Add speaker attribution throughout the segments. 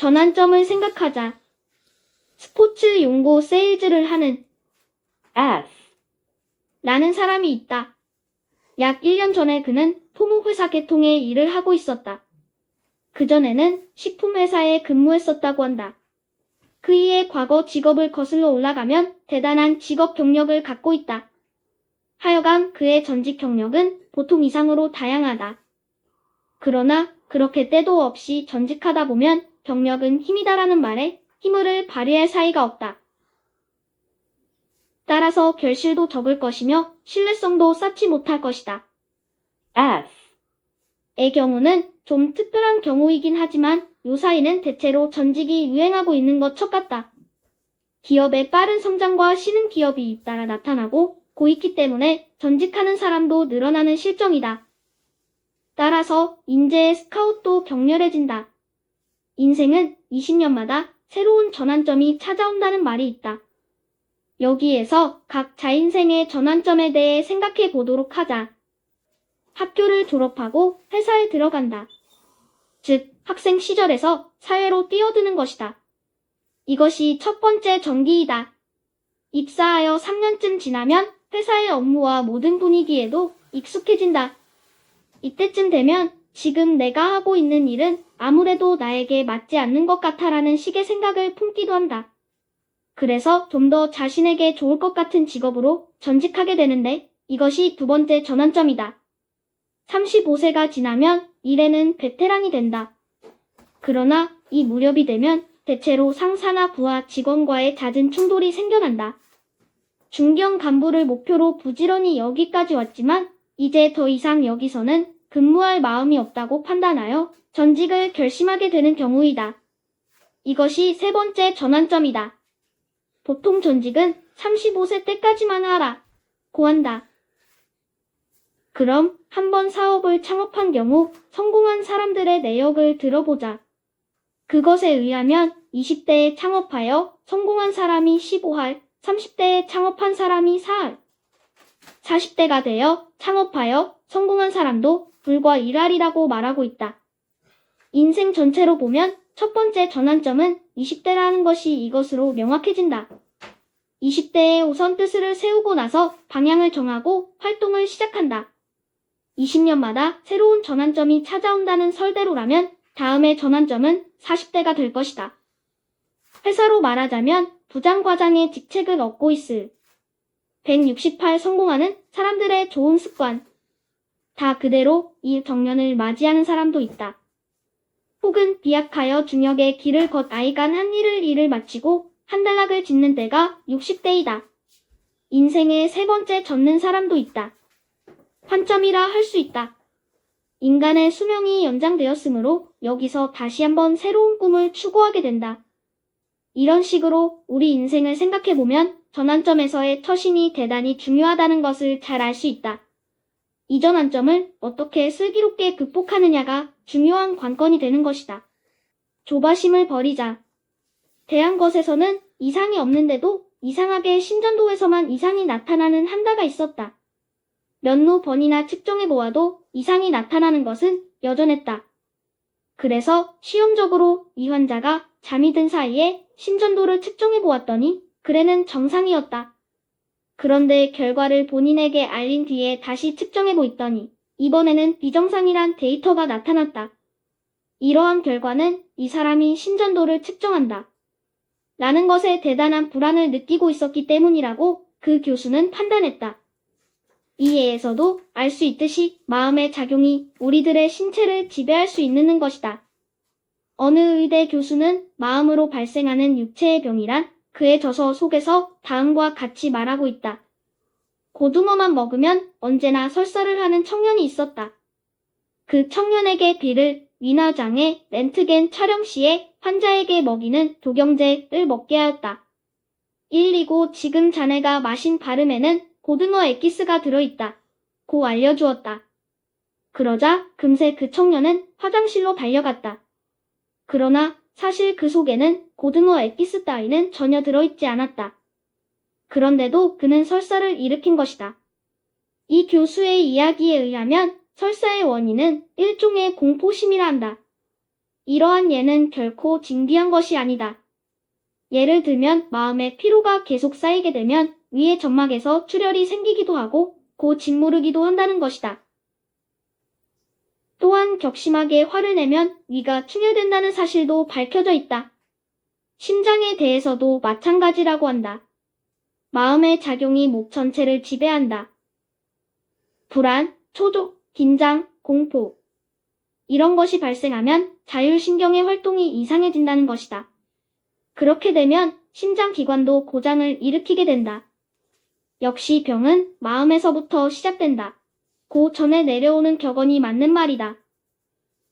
Speaker 1: 전환점을 생각하자. 스포츠 용고 세일즈를 하는
Speaker 2: S,
Speaker 1: 라는 사람이 있다. 약 1년 전에 그는 토목회사 개통의 일을 하고 있었다. 그전에는 식품회사에 근무했었다고 한다. 그이의 과거 직업을 거슬러 올라가면 대단한 직업 경력을 갖고 있다. 하여간 그의 전직 경력은 보통 이상으로 다양하다. 그러나 그렇게 때도 없이 전직하다 보면 경력은 힘이다라는 말에 힘을 발휘할 사이가 없다. 따라서 결실도 적을 것이며 신뢰성도 쌓지 못할 것이다.
Speaker 2: S,
Speaker 1: 의 경우는 좀 특별한 경우이긴 하지만 요사이는 대체로 전직이 유행하고 있는 것 첫 같다. 기업의 빠른 성장과 쉬는 기업이 잇따라 나타나고 고있기 때문에 전직하는 사람도 늘어나는 실정이다. 따라서 인재의 스카웃도 격렬해진다. 인생은 20년마다 새로운 전환점이 찾아온다는 말이 있다. 여기에서 각 자인생의 전환점에 대해 생각해 보도록 하자. 학교를 졸업하고 회사에 들어간다. 즉, 학생 시절에서 사회로 뛰어드는 것이다. 이것이 첫 번째 전기이다. 입사하여 3년쯤 지나면 회사의 업무와 모든 분위기에도 익숙해진다. 이때쯤 되면 지금 내가 하고 있는 일은 아무래도 나에게 맞지 않는 것 같아라는 식의 생각을 품기도 한다. 그래서 좀 더 자신에게 좋을 것 같은 직업으로 전직하게 되는데 이것이 두 번째 전환점이다. 35세가 지나면 일에는 베테랑이 된다. 그러나 이 무렵이 되면 대체로 상사나 부하 직원과의 잦은 충돌이 생겨난다. 중견 간부를 목표로 부지런히 여기까지 왔지만 이제 더 이상 여기서는 근무할 마음이 없다고 판단하여 전직을 결심하게 되는 경우이다. 이것이 세 번째 전환점이다. 보통 전직은 35세 때까지만 하라. 고한다. 그럼 한번 사업을 창업한 경우 성공한 사람들의 내역을 들어보자. 그것에 의하면 20대에 창업하여 성공한 사람이 15할, 30대에 창업한 사람이 4할, 40대가 되어 창업하여 성공한 사람도 불과 1할이라고 말하고 있다. 인생 전체로 보면 첫 번째 전환점은 20대라는 것이 이것으로 명확해진다. 20대의 우선 뜻을 세우고 나서 방향을 정하고 활동을 시작한다. 20년마다 새로운 전환점이 찾아온다는 설대로라면 다음의 전환점은 40대가 될 것이다. 회사로 말하자면 부장과장의 직책을 얻고 있을 168 성공하는 사람들의 좋은 습관. 다 그대로 이 정년을 맞이하는 사람도 있다. 혹은 비약하여 중역의 길을 걷 아이간 한 일을 일을 마치고 한 달락을 짓는 때가 60대이다. 인생의 세 번째 젖는 사람도 있다. 환점이라 할 수 있다. 인간의 수명이 연장되었으므로 여기서 다시 한번 새로운 꿈을 추구하게 된다. 이런 식으로 우리 인생을 생각해보면 전환점에서의 처신이 대단히 중요하다는 것을 잘 알 수 있다. 이 전환점을 어떻게 슬기롭게 극복하느냐가 중요한 관건이 되는 것이다. 조바심을 버리자. 대한 것에서는 이상이 없는데도 이상하게 신전도에서만 이상이 나타나는 한가가 있었다. 몇로 번이나 측정해 보아도 이상이 나타나는 것은 여전했다. 그래서 시험적으로 이 환자가 잠이 든 사이에 심전도를 측정해 보았더니 그래는 정상이었다. 그런데 결과를 본인에게 알린 뒤에 다시 측정해 보 있더니 이번에는 비정상이란 데이터가 나타났다. 이러한 결과는 이 사람이 심전도를 측정한다. 라는 것에 대단한 불안을 느끼고 있었기 때문이라고 그 교수는 판단했다. 이 예에서도 알 수 있듯이 마음의 작용이 우리들의 신체를 지배할 수 있는 것이다. 어느 의대 교수는 마음으로 발생하는 육체의 병이란 그의 저서 속에서 다음과 같이 말하고 있다. 고등어만 먹으면 언제나 설사를 하는 청년이 있었다. 그 청년에게 비를 위나장애 렌트겐 촬영 시에 환자에게 먹이는 도경제를 먹게 하였다. 1. 2고 지금 자네가 마신 바름에는 고등어 엑기스가 들어있다. 고 알려주었다. 그러자 금세 그 청년은 화장실로 달려갔다. 그러나 사실 그 속에는 고등어 엑기스 따위는 전혀 들어있지 않았다. 그런데도 그는 설사를 일으킨 것이다. 이 교수의 이야기에 의하면 설사의 원인은 일종의 공포심이라 한다. 이러한 예는 결코 진귀한 것이 아니다. 예를 들면 마음의 피로가 계속 쌓이게 되면 위의 점막에서 출혈이 생기기도 하고 곧 짓무르기도 한다는 것이다. 또한 격심하게 화를 내면 위가 충혈된다는 사실도 밝혀져 있다. 심장에 대해서도 마찬가지라고 한다. 마음의 작용이 목 전체를 지배한다. 불안, 초조, 긴장, 공포. 이런 것이 발생하면 자율신경의 활동이 이상해진다는 것이다. 그렇게 되면 심장 기관도 고장을 일으키게 된다. 역시 병은 마음에서부터 시작된다. 고 전에 내려오는 격언이 맞는 말이다.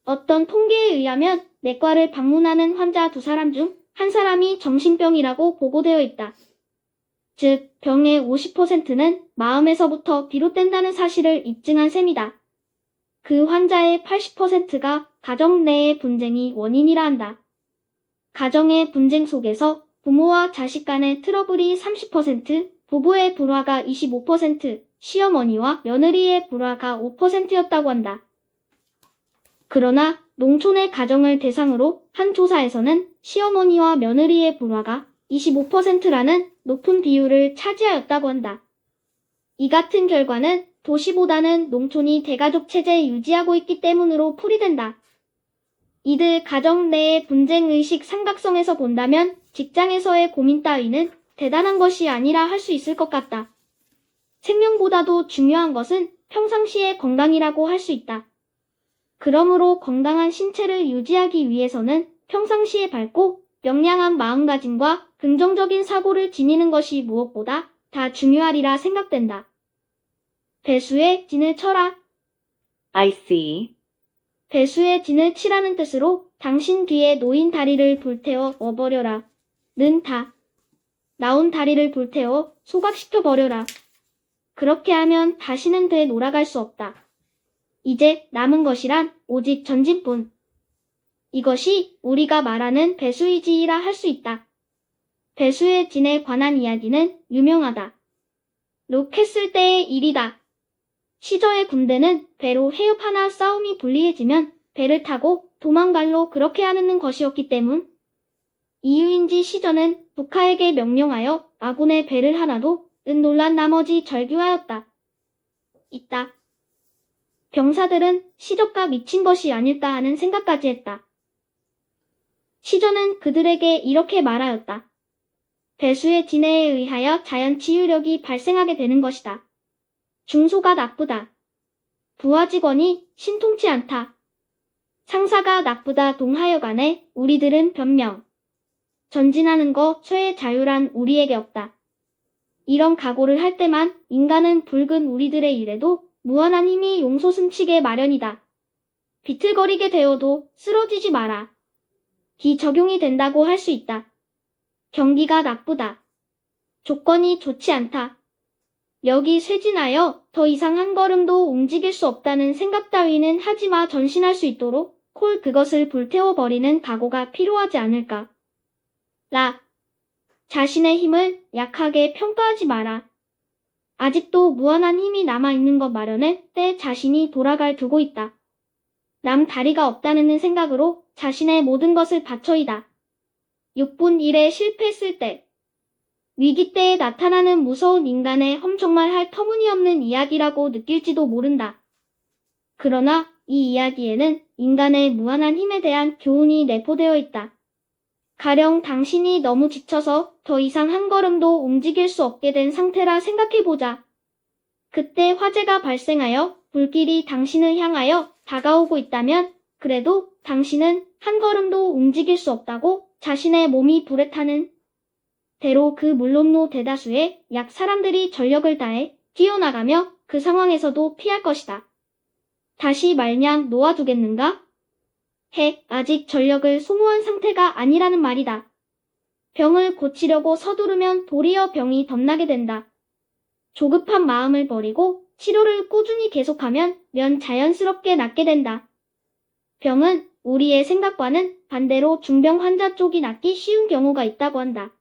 Speaker 1: 어떤 통계에 의하면 내과를 방문하는 환자 두 사람 중 한 사람이 정신병이라고 보고되어 있다. 즉, 병의 50%는 마음에서부터 비롯된다는 사실을 입증한 셈이다. 그 환자의 80%가 가정 내의 분쟁이 원인이라 한다. 가정의 분쟁 속에서 부모와 자식 간의 트러블이 30%, 부부의 불화가 25%, 시어머니와 며느리의 불화가 5%였다고 한다. 그러나 농촌의 가정을 대상으로 한 조사에서는 시어머니와 며느리의 불화가 25%라는 높은 비율을 차지하였다고 한다. 이 같은 결과는 도시보다는 농촌이 대가족 체제 유지하고 있기 때문으로 풀이된다. 이들 가정 내의 분쟁 의식 삼각성에서 본다면 직장에서의 고민 따위는 대단한 것이 아니라 할 수 있을 것 같다. 생명보다도 중요한 것은 평상시의 건강이라고 할 수 있다. 그러므로 건강한 신체를 유지하기 위해서는 평상시에 밝고 명량한 마음가짐과 긍정적인 사고를 지니는 것이 무엇보다 다 중요하리라 생각된다. 배수의 진을 쳐라.
Speaker 2: I see.
Speaker 1: 배수의 진을 치라는 뜻으로 당신 뒤에 놓인 다리를 불태워 어버려라. 는 다. 나온 다리를 불태워 소각시켜 버려라. 그렇게 하면 다시는 돼 놀아갈 수 없다. 이제 남은 것이란 오직 전진뿐. 이것이 우리가 말하는 배수의지이라 할 수 있다. 배수의 진에 관한 이야기는 유명하다. 록했을 때의 일이다. 시저의 군대는 배로 해협 하나 싸움이 불리해지면 배를 타고 도망갈로 그렇게 하는 것이었기 때문. 이유인지 시저는 북하에게 명령하여 아군의 배를 하나도 은 놀란 나머지 절규하였다. 있다. 병사들은 시저가 미친 것이 아닐까 하는 생각까지 했다. 시저는 그들에게 이렇게 말하였다. 배수의 진해에 의하여 자연 치유력이 발생하게 되는 것이다. 중소가 나쁘다. 부하 직원이 신통치 않다. 상사가 나쁘다 동하여 간에 우리들은 변명. 전진하는 거 최의 자유란 우리에게 없다. 이런 각오를 할 때만 인간은 붉은 우리들의 일에도 무한한 힘이 용솟음치게 마련이다. 비틀거리게 되어도 쓰러지지 마라. 비적용이 된다고 할 수 있다. 경기가 나쁘다. 조건이 좋지 않다. 여기 쇠진하여 더 이상 한 걸음도 움직일 수 없다는 생각 따위는 하지마 전신할 수 있도록 콜 그것을 불태워버리는 각오가 필요하지 않을까. 라. 자신의 힘을 약하게 평가하지 마라. 아직도 무한한 힘이 남아있는 것 마련에 때 자신이 돌아갈 두고 있다. 남 다리가 없다는 생각으로 자신의 모든 것을 바쳐이다. 6분 1에 실패했을 때 위기 때에 나타나는 무서운 인간의 험 정말 할 터무니없는 이야기라고 느낄지도 모른다. 그러나 이 이야기에는 인간의 무한한 힘에 대한 교훈이 내포되어 있다. 가령 당신이 너무 지쳐서 더 이상 한 걸음도 움직일 수 없게 된 상태라 생각해보자. 그때 화재가 발생하여 불길이 당신을 향하여 다가오고 있다면 그래도 당신은 한 걸음도 움직일 수 없다고 자신의 몸이 불에 타는 대로 그 물론로 대다수의 약 사람들이 전력을 다해 뛰어나가며 그 상황에서도 피할 것이다. 다시 말냥 놓아두겠는가? 해, 아직 전력을 소모한 상태가 아니라는 말이다. 병을 고치려고 서두르면 도리어 병이 덧나게 된다. 조급한 마음을 버리고 치료를 꾸준히 계속하면 면 자연스럽게 낫게 된다. 병은 우리의 생각과는 반대로 중병 환자 쪽이 낫기 쉬운 경우가 있다고 한다.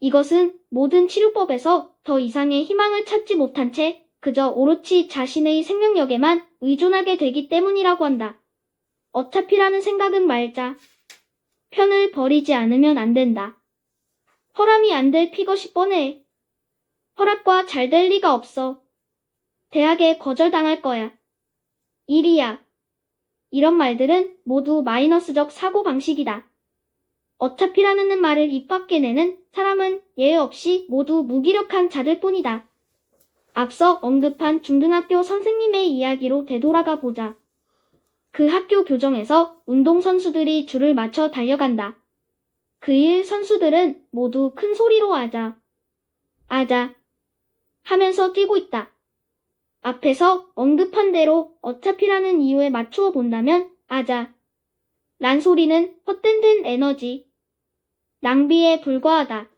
Speaker 1: 이것은 모든 치료법에서 더 이상의 희망을 찾지 못한 채 그저 오롯이 자신의 생명력에만 의존하게 되기 때문이라고 한다. 어차피라는 생각은 말자. 편을 버리지 않으면 안 된다. 허람이 안 될 피것이 뻔해. 허락과 잘 될 리가 없어. 대학에 거절당할 거야. 일이야. 이런 말들은 모두 마이너스적 사고방식이다. 어차피라는 말을 입 밖에 내는 사람은 예외 없이 모두 무기력한 자들 뿐이다. 앞서 언급한 중등학교 선생님의 이야기로 되돌아가 보자. 그 학교 교정에서 운동선수들이 줄을 맞춰 달려간다. 그 일 선수들은 모두 큰 소리로 아자, 아자 하면서 뛰고 있다. 앞에서 언급한 대로 어차피라는 이유에 맞추어 본다면 아자 란 소리는 헛된 에너지, 낭비에 불과하다.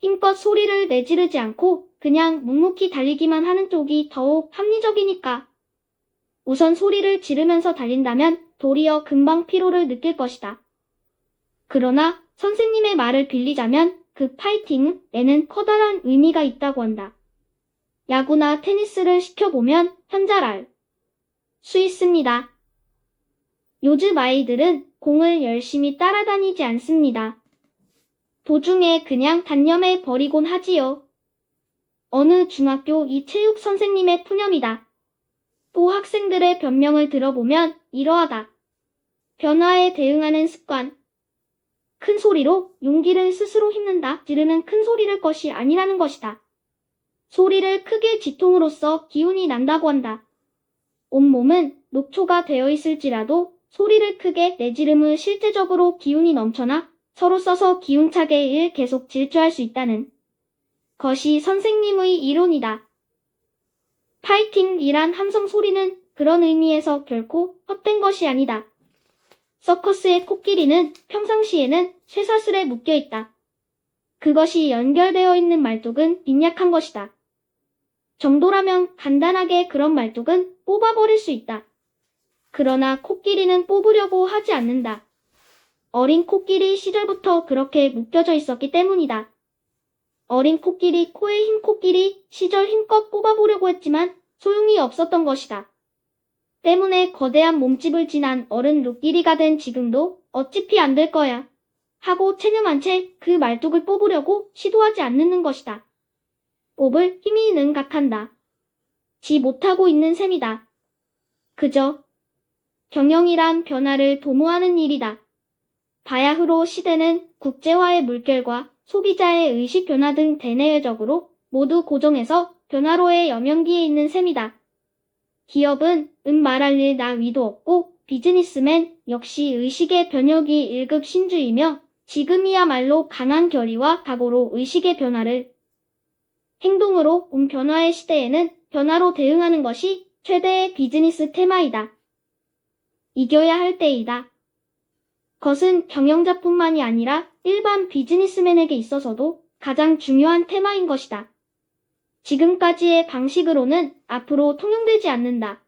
Speaker 1: 힘껏 소리를 내지르지 않고 그냥 묵묵히 달리기만 하는 쪽이 더욱 합리적이니까. 우선 소리를 지르면서 달린다면 도리어 금방 피로를 느낄 것이다. 그러나 선생님의 말을 빌리자면 그 파이팅에는 커다란 의미가 있다고 한다. 야구나 테니스를 시켜보면 알수 있습니다. 요즘 아이들은 공을 열심히 따라다니지 않습니다. 도중에 그냥 단념해 버리곤 하지요. 어느 중학교 이 체육 선생님의 푸념이다. 또 학생들의 변명을 들어보면 이러하다. 변화에 대응하는 습관. 큰 소리로 용기를 스스로 힘는다. 지르는 큰 소리를 것이 아니라는 것이다. 소리를 크게 지통으로써 기운이 난다고 한다. 온몸은 녹초가 되어 있을지라도 소리를 크게 내지름은 실제적으로 기운이 넘쳐나 서로 써서 기운차게 일 계속 질주할 수 있다는 것이 선생님의 이론이다. 파이팅이란 함성 소리는 그런 의미에서 결코 헛된 것이 아니다. 서커스의 코끼리는 평상시에는 쇠사슬에 묶여 있다. 그것이 연결되어 있는 말뚝은 빈약한 것이다. 정도라면 간단하게 그런 말뚝은 뽑아버릴 수 있다. 그러나 코끼리는 뽑으려고 하지 않는다. 어린 코끼리 시절부터 그렇게 묶여져 있었기 때문이다. 어린 코끼리, 코에 흰 코끼리 시절 힘껏 뽑아보려고 했지만 소용이 없었던 것이다. 때문에 거대한 몸집을 지난 어른 루끼리가 된 지금도 어차피 안 될 거야. 하고 체념한 채 그 말뚝을 뽑으려고 시도하지 않는 것이다. 뽑을 힘이 능각한다. 지 못하고 있는 셈이다. 그저 경영이란 변화를 도모하는 일이다. 바야흐로 시대는 국제화의 물결과 소비자의 의식 변화 등 대내외적으로 모두 고정해서 변화로의 여명기에 있는 셈이다. 기업은 은 말할 일 나 위도 없고 비즈니스맨 역시 의식의 변혁이 1급 신주이며 지금이야말로 강한 결의와 각오로 의식의 변화를 행동으로 온 변화의 시대에는 변화로 대응하는 것이 최대의 비즈니스 테마이다. 이겨야 할 때이다. 것은 경영자뿐만이 아니라 일반 비즈니스맨에게 있어서도 가장 중요한 테마인 것이다. 지금까지의 방식으로는 앞으로 통용되지 않는다.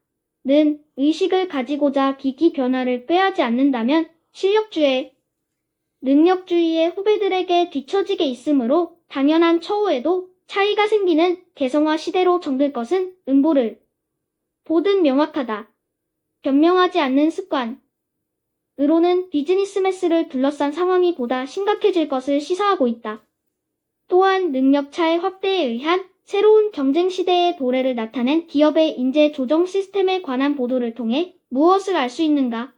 Speaker 1: 는 의식을 가지고자 기기 변화를 꾀하지 않는다면 실력주의, 능력주의의 후배들에게 뒤처지게 있으므로 당연한 처우에도 차이가 생기는 개성화 시대로 정들 것은 음보를 보든 명확하다. 변명하지 않는 습관. 으로는 비즈니스 매스를 둘러싼 상황이 보다 심각해질 것을 시사하고 있다. 또한 능력차의 확대에 의한 새로운 경쟁 시대의 도래를 나타낸 기업의 인재 조정 시스템에 관한 보도를 통해 무엇을 알 수 있는가?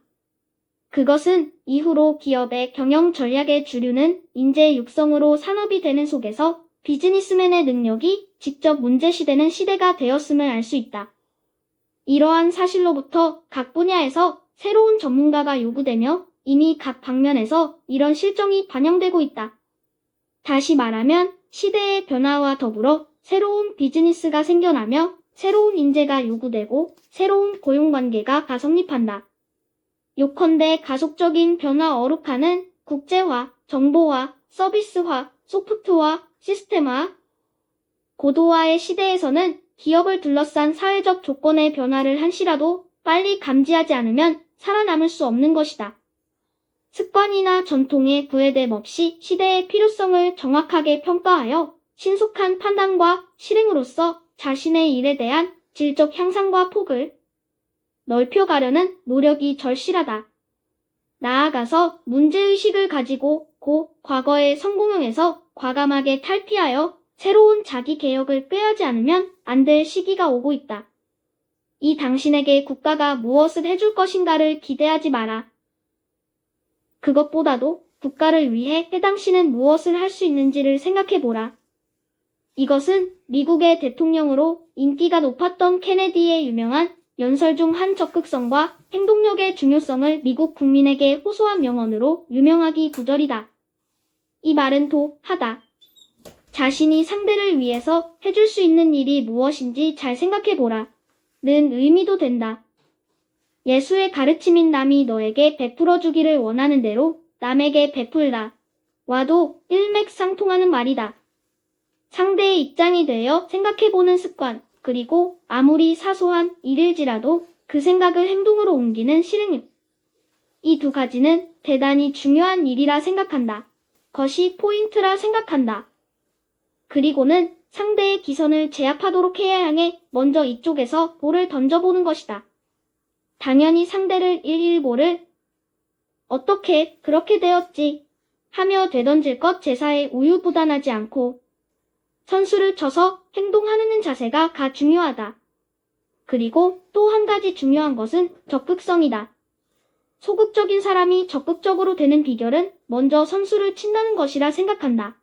Speaker 1: 그것은 이후로 기업의 경영 전략의 주류는 인재 육성으로 산업이 되는 속에서 비즈니스맨의 능력이 직접 문제시되는 시대가 되었음을 알 수 있다. 이러한 사실로부터 각 분야에서 새로운 전문가가 요구되며 이미 각 방면에서 이런 실정이 반영되고 있다. 다시 말하면 시대의 변화와 더불어 새로운 비즈니스가 생겨나며 새로운 인재가 요구되고 새로운 고용관계가 가성립한다. 요컨대 가속적인 변화 어룩하는 국제화, 정보화, 서비스화, 소프트화, 시스템화, 고도화의 시대에서는 기업을 둘러싼 사회적 조건의 변화를 한시라도 빨리 감지하지 않으면 살아남을 수 없는 것이다. 습관이나 전통에 구애됨 없이 시대의 필요성을 정확하게 평가하여 신속한 판단과 실행으로써 자신의 일에 대한 질적 향상과 폭을 넓혀가려는 노력이 절실하다. 나아가서 문제의식을 가지고 고 과거의 성공형에서 과감하게 탈피하여 새로운 자기 개혁을 꾀하지 않으면 안 될 시기가 오고 있다. 이 당신에게 국가가 무엇을 해줄 것인가를 기대하지 마라. 그것보다도 국가를 위해 해당 시는 무엇을 할 수 있는지를 생각해 보라. 이것은 미국의 대통령으로 인기가 높았던 케네디의 유명한 연설 중 한 적극성과 행동력의 중요성을 미국 국민에게 호소한 명언으로 유명하기 구절이다. 이 말은 도, 하다. 자신이 상대를 위해서 해줄 수 있는 일이 무엇인지 잘 생각해 보라. 는 의미도 된다. 예수의 가르침인 남이 너에게 베풀어 주기를 원하는 대로 남에게 베풀라. 와도 일맥상통하는 말이다. 상대의 입장이 되어 생각해보는 습관, 그리고 아무리 사소한 일일지라도 그 생각을 행동으로 옮기는 실행력. 이 두 가지는 대단히 중요한 일이라 생각한다. 것이 포인트라 생각한다. 그리고는 상대의 기선을 제압하도록 해야 향해 먼저 이쪽에서 볼을 던져보는 것이다. 당연히 상대를 일일보를 어떻게 그렇게 되었지 하며 되던질 것 제사에 우유부단하지 않고 선수를 쳐서 행동하는 자세가 가 중요하다. 그리고 또 한 가지 중요한 것은 적극성이다. 소극적인 사람이 적극적으로 되는 비결은 먼저 선수를 친다는 것이라 생각한다.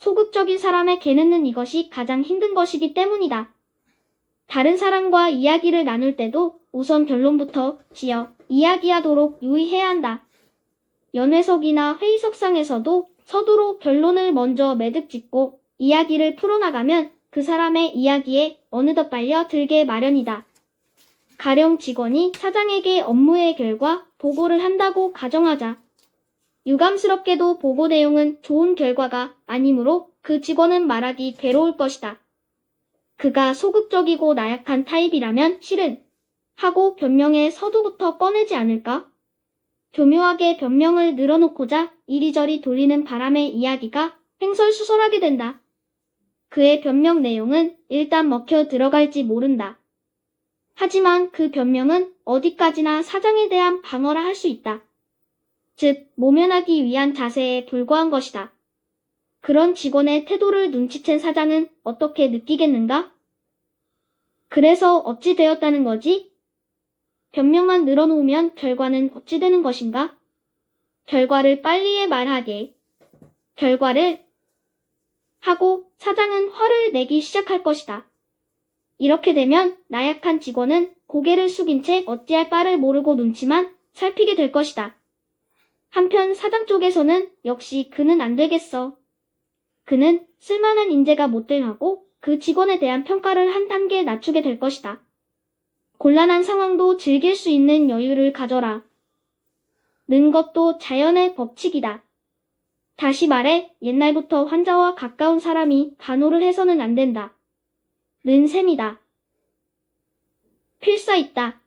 Speaker 1: 소극적인 사람의 개는 이것이 가장 힘든 것이기 때문이다. 다른 사람과 이야기를 나눌 때도 우선 결론부터 지어 이야기하도록 유의해야 한다. 연회석이나 회의석상에서도 서두로 결론을 먼저 매듭 짓고 이야기를 풀어나가면 그 사람의 이야기에 어느덧 빨려 들게 마련이다. 가령 직원이 사장에게 업무의 결과 보고를 한다고 가정하자. 유감스럽게도 보고 내용은 좋은 결과가 아니므로 그 직원은 말하기 괴로울 것이다. 그가 소극적이고 나약한 타입이라면 실은 하고 변명의 서두부터 꺼내지 않을까? 교묘하게 변명을 늘어놓고자 이리저리 돌리는 바람에 이야기가 횡설수설하게 된다. 그의 변명 내용은 일단 먹혀 들어갈지 모른다. 하지만 그 변명은 어디까지나 사장에 대한 방어라 할 수 있다. 즉, 모면하기 위한 자세에 불과한 것이다. 그런 직원의 태도를 눈치챈 사장은 어떻게 느끼겠는가? 그래서 어찌 되었다는 거지? 변명만 늘어놓으면 결과는 어찌 되는 것인가? 결과를 빨리에 말하게. 결과를 하고 사장은 화를 내기 시작할 것이다. 이렇게 되면 나약한 직원은 고개를 숙인 채 어찌할 바를 모르고 눈치만 살피게 될 것이다. 한편 사장 쪽에서는 역시 그는 안 되겠어. 그는 쓸만한 인재가 못되하고 그 직원에 대한 평가를 한 단계 낮추게 될 것이다. 곤란한 상황도 즐길 수 있는 여유를 가져라. 는 것도 자연의 법칙이다. 다시 말해 옛날부터 환자와 가까운 사람이 간호를 해서는 안 된다. 는 셈이다. 필사 있다.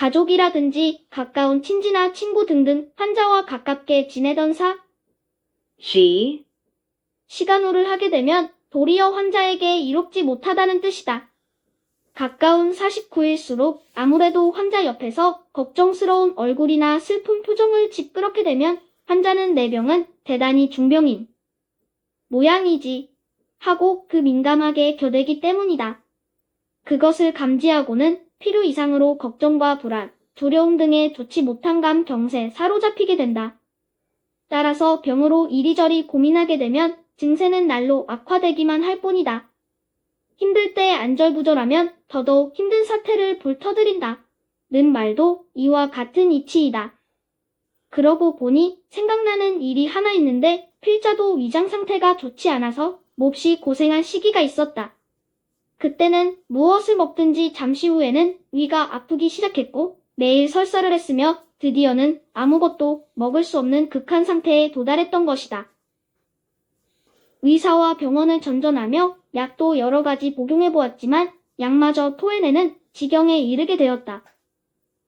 Speaker 1: 가족이라든지 가까운 친지나 친구 등등 환자와 가깝게 지내던 사,
Speaker 2: she,
Speaker 1: 시간후를 하게 되면 도리어 환자에게 이롭지 못하다는 뜻이다. 가까운 49일수록 아무래도 환자 옆에서 걱정스러운 얼굴이나 슬픈 표정을 짓그렇게 되면 환자는 내 병은 대단히 중병인 모양이지 하고 그 민감하게 겨대기 때문이다. 그것을 감지하고는 필요 이상으로 걱정과 불안, 두려움 등의 좋지 못한 감 경세 사로잡히게 된다. 따라서 병으로 이리저리 고민하게 되면 증세는 날로 악화되기만 할 뿐이다. 힘들 때 안절부절하면 더더욱 힘든 사태를 불터들인다. 는 말도 이와 같은 이치이다. 그러고 보니 생각나는 일이 하나 있는데 필자도 위장 상태가 좋지 않아서 몹시 고생한 시기가 있었다. 그때는 무엇을 먹든지 잠시 후에는 위가 아프기 시작했고 매일 설사를 했으며 드디어는 아무것도 먹을 수 없는 극한 상태에 도달했던 것이다. 의사와 병원을 전전하며 약도 여러 가지 복용해 보았지만 약마저 토해내는 지경에 이르게 되었다.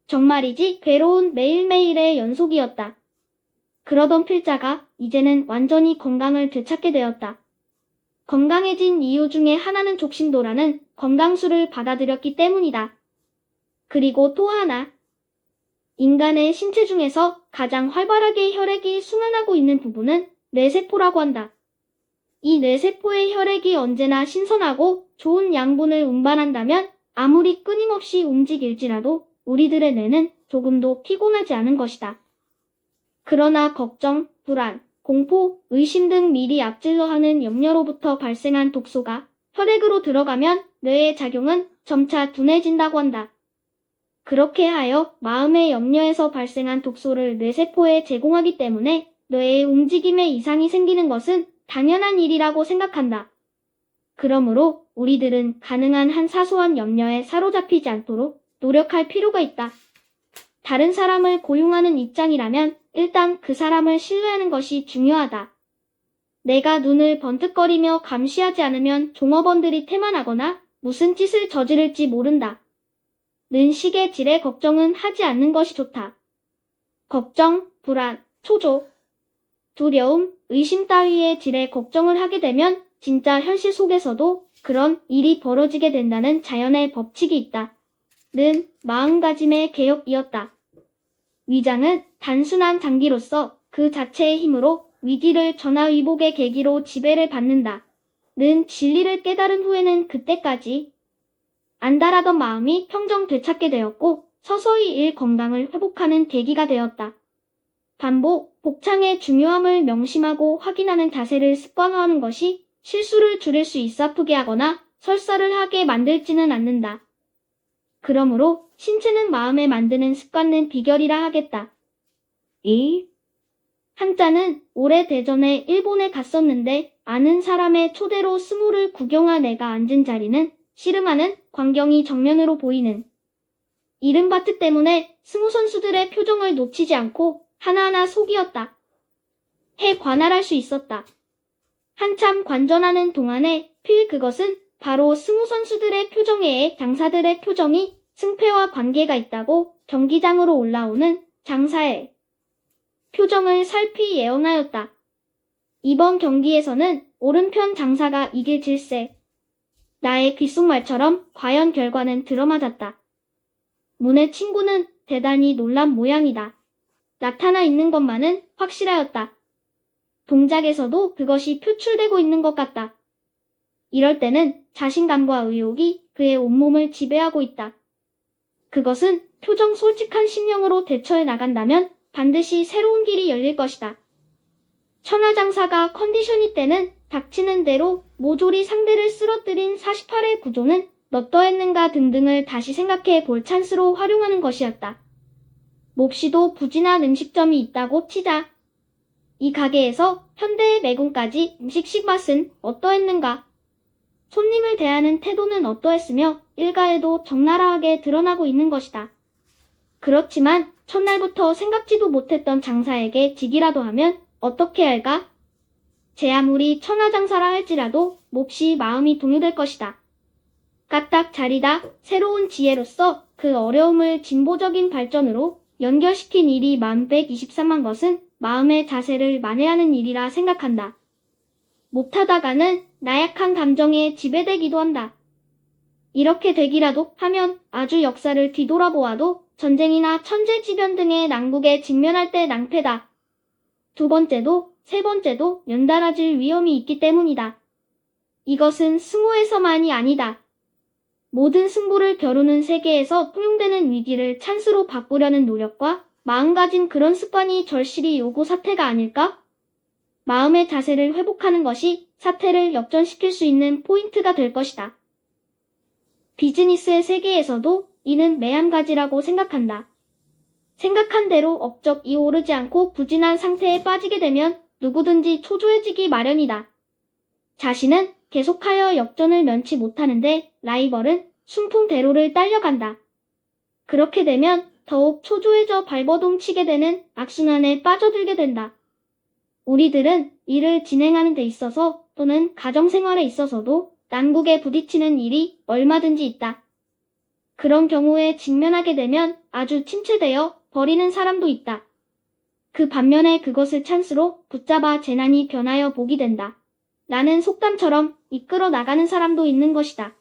Speaker 1: 정말이지 괴로운 매일매일의 연속이었다. 그러던 필자가 이제는 완전히 건강을 되찾게 되었다. 건강해진 이유 중에 하나는 족신도라는 건강술을 받아들였기 때문이다. 그리고 또 하나. 인간의 신체 중에서 가장 활발하게 혈액이 순환하고 있는 부분은 뇌세포라고 한다. 이 뇌세포의 혈액이 언제나 신선하고 좋은 양분을 운반한다면 아무리 끊임없이 움직일지라도 우리들의 뇌는 조금도 피곤하지 않은 것이다. 그러나 걱정, 불안, 공포, 의심 등 미리 앞질러 하는 염려로부터 발생한 독소가 혈액으로 들어가면 뇌의 작용은 점차 둔해진다고 한다. 그렇게 하여 마음의 염려에서 발생한 독소를 뇌세포에 제공하기 때문에 뇌의 움직임에 이상이 생기는 것은 당연한 일이라고 생각한다. 그러므로 우리들은 가능한 한 사소한 염려에 사로잡히지 않도록 노력할 필요가 있다. 다른 사람을 고용하는 입장이라면 일단 그 사람을 신뢰하는 것이 중요하다. 내가 눈을 번뜩거리며 감시하지 않으면 종업원들이 태만하거나 무슨 짓을 저지를지 모른다. 는 식의 질에 걱정은 하지 않는 것이 좋다. 걱정, 불안, 초조, 두려움, 의심 따위의 질에 걱정을 하게 되면 진짜 현실 속에서도 그런 일이 벌어지게 된다는 자연의 법칙이 있다. 는 마음가짐의 개혁이었다. 위장은 단순한 장기로서 그 자체의 힘으로 위기를 전화위복의 계기로 지배를 받는다. 는 진리를 깨달은 후에는 그때까지 안달하던 마음이 평정 되찾게 되었고 서서히 일 건강을 회복하는 계기가 되었다. 반복, 복창의 중요함을 명심하고 확인하는 자세를 습관화하는 것이 실수를 줄일 수 있어 아프게 하거나 설사를 하게 만들지는 않는다. 그러므로 신체는 마음에 만드는 습관은 비결이라 하겠다.
Speaker 2: E,
Speaker 1: 한자는 오래대전에 일본에 갔었는데 아는 사람의 초대로 스모를 구경한 애가 앉은 자리는 씨름하는 광경이 정면으로 보이는 이른바트 때문에 스모 선수들의 표정을 놓치지 않고 하나하나 속이었다. 해 관할할 수 있었다. 한참 관전하는 동안에 필 그것은 바로 스모 선수들의 표정에 장사들의 표정이 승패와 관계가 있다고 경기장으로 올라오는 장사의 표정을 살피 예언하였다. 이번 경기에서는 오른편 장사가 이길 질세. 나의 귓속말처럼 과연 결과는 들어맞았다. 문의 친구는 대단히 놀란 모양이다. 나타나 있는 것만은 확실하였다. 동작에서도 그것이 표출되고 있는 것 같다. 이럴 때는 자신감과 의욕이 그의 온몸을 지배하고 있다. 그것은 표정 솔직한 신령으로 대처해 나간다면 반드시 새로운 길이 열릴 것이다. 천하장사가 컨디션이 때는 닥치는 대로 모조리 상대를 쓰러뜨린 48의 구조는 어떠했는가 등등을 다시 생각해 볼 찬스로 활용하는 것이었다. 몹시도 부진한 음식점이 있다고 치자. 이 가게에서 현대의 매군까지 음식 식 맛은 어떠했는가? 손님을 대하는 태도는 어떠했으며 일가에도 적나라하게 드러나고 있는 것이다. 그렇지만 첫날부터 생각지도 못했던 장사에게 지기라도 하면 어떻게 할까? 제 아무리 천하장사라 할지라도 몹시 마음이 동요될 것이다. 까딱 자리다 새로운 지혜로서 그 어려움을 진보적인 발전으로 연결시킨 일이 만 123만 것은 마음의 자세를 만회하는 일이라 생각한다. 못하다가는 나약한 감정에 지배되기도 한다. 이렇게 되기라도 하면 아주 역사를 뒤돌아보아도 전쟁이나 천재지변 등의 난국에 직면할 때 낭패다. 두 번째도 세 번째도 연달아질 위험이 있기 때문이다. 이것은 승호에서만이 아니다. 모든 승부를 겨루는 세계에서 통용되는 위기를 찬스로 바꾸려는 노력과 마음가짐 그런 습관이 절실히 요구 사태가 아닐까? 마음의 자세를 회복하는 것이 사태를 역전시킬 수 있는 포인트가 될 것이다. 비즈니스의 세계에서도 이는 매한가지라고 생각한다. 생각한 대로 업적이 오르지 않고 부진한 상태에 빠지게 되면 누구든지 초조해지기 마련이다. 자신은 계속하여 역전을 면치 못하는데 라이벌은 순풍대로를 딸려간다. 그렇게 되면 더욱 초조해져 발버둥 치게 되는 악순환에 빠져들게 된다. 우리들은 일을 진행하는 데 있어서 또는 가정생활에 있어서도 난국에 부딪히는 일이 얼마든지 있다. 그런 경우에 직면하게 되면 아주 침체되어 버리는 사람도 있다. 그 반면에 그것을 찬스로 붙잡아 재난이 변하여 보기 된다. 나는 속담처럼 이끌어 나가는 사람도 있는 것이다.